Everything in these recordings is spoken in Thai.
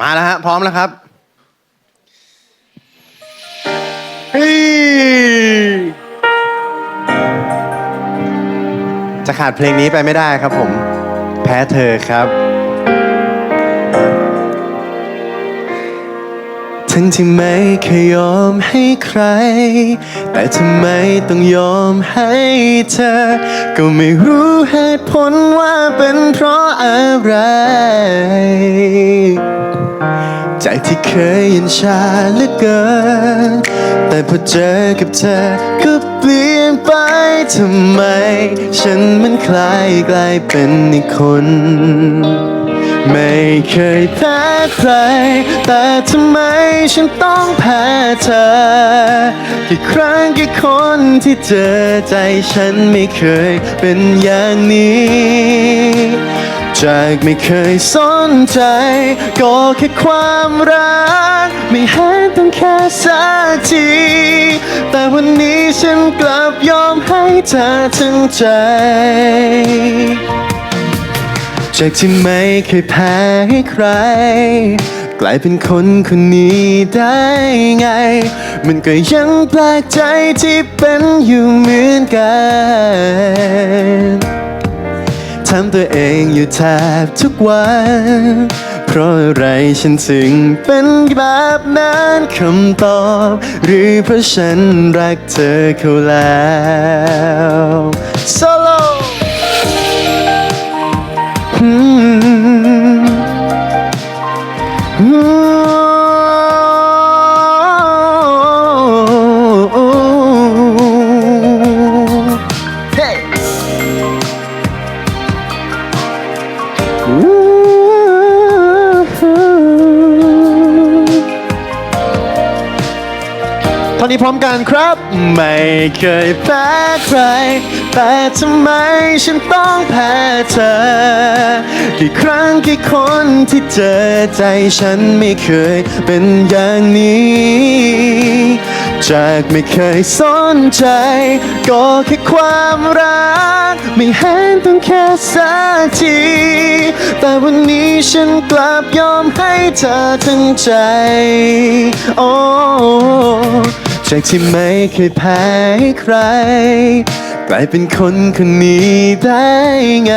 มาแล้วฮะ พร้อมแล้วครับเฮ้ยจะขาดเพลงนี้ไปไม่ได้ครับผม แพ้เธอครับ ทั้งที่ไม่เคยยอมให้ใคร แต่ทำไมต้องยอมให้เธอ ก็ไม่รู้เหตุผลว่าเป็นเพราะอะไร จากที่เคยเย็นชาเหลือเกิน แต่พอเจอกับเธอก็เปลี่ยนไปทำไม ฉันมันคล้ายกลายเป็นอีกคน ไม่เคยแพ้ใคร แต่ทำไมฉันต้องแพ้เธอ กี่ครั้งกี่คนที่เจอใจฉันไม่เคยเป็นอย่างนี้ จากไม่เคยสนใจ ก็แค่ความรัก ไม่เห็นต้องแค่สักที แต่วันนี้ฉันกลับยอมให้เธอทั้งใจ จากที่ไม่เคยแพ้ให้ใคร กลายเป็นคนคนนี้ได้ไง มันก็ยังแปลกใจที่เป็นอยู่เหมือนกัน ทำตัวเองอยู่แทบทุกวัน เพราะอะไรฉันถึงเป็นแบบนั้นคำตอบ หรือเพราะฉันรักเธอเขาแล้ว นี้พร้อมกันครับ ไม่เคยแพ้ใคร แต่ทำไมฉันต้องแพ้เธอ กี่ครั้งกี่คนที่เจอใจฉันไม่เคยเป็นอย่างนี้ จากไม่เคยสนใจ ก็แค่ความรัก ไม่เห็นต้องแค่สักที แต่วันนี้ฉันกลับยอมให้เธอทั้งใจโอ้ จากที่ไม่เคยแพ้ใคร กลายเป็นคนคนนี้ได้ไง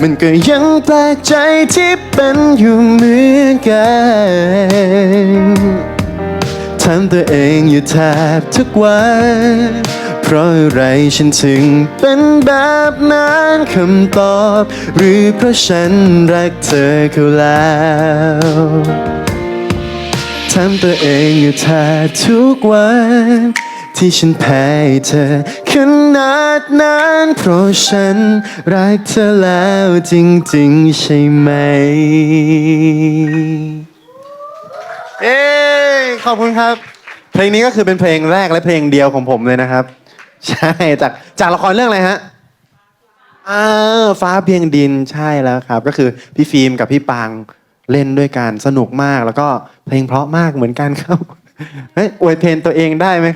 มันก็ยังแปลกใจที่เป็นอยู่เหมือนกันทำตัวเองอยู่แทบทุกวันเพราะอะไรฉันถึงเป็นแบบนั้นคำตอบ หรือเพราะฉันรักเธอเขาแล้ว ทำตัวเองอยู่แทบทุกวัน ที่ฉันแพ้เธอขนาดนั้นเพราะฉันรักเธอแล้วจริงๆใช่ไหม เอ้ยขอบคุณครับ เพลงนี้ก็คือเป็นเพลงแรกและเพลงเดียวของผมเลยนะครับ ใช่จากจากละครเรื่องอะไรฮะอ่าฟ้าเพียงดินใช่แล้วครับ ก็คือพี่ฟิล์มกับพี่ปาง เล่นด้วยกันสนุกมากแล้วก็เพลงเพราะมากเหมือนกันครับเฮ้ยอวยเพลงตัวเองได้ไหมครับ